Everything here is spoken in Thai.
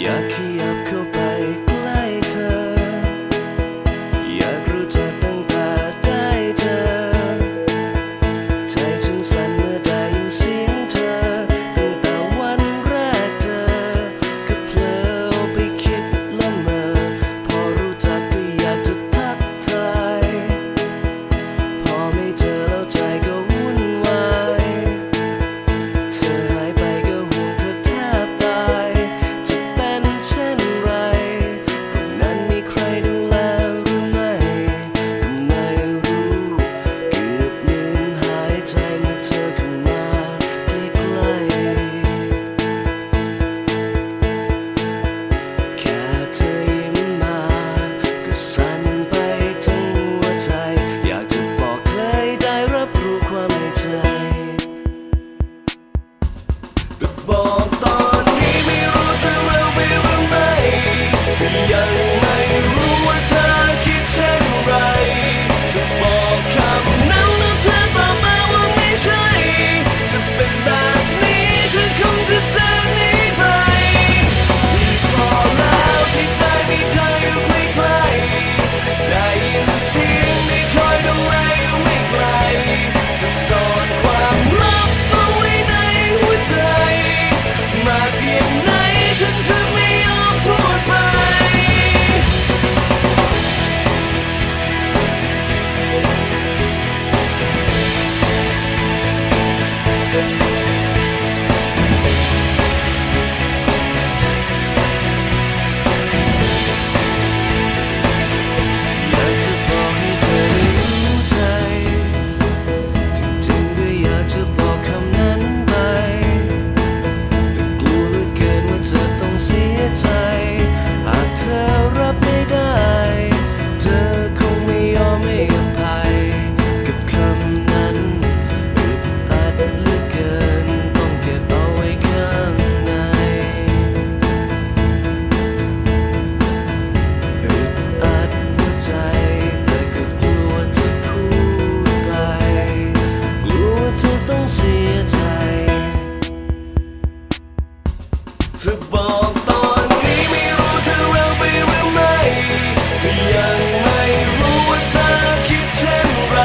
Yucky up. จะบอกตอนนี้ไม่รู้เธอเราไปหรือไม่ยังไม่รู้ว่าเธอคิดเช่นไร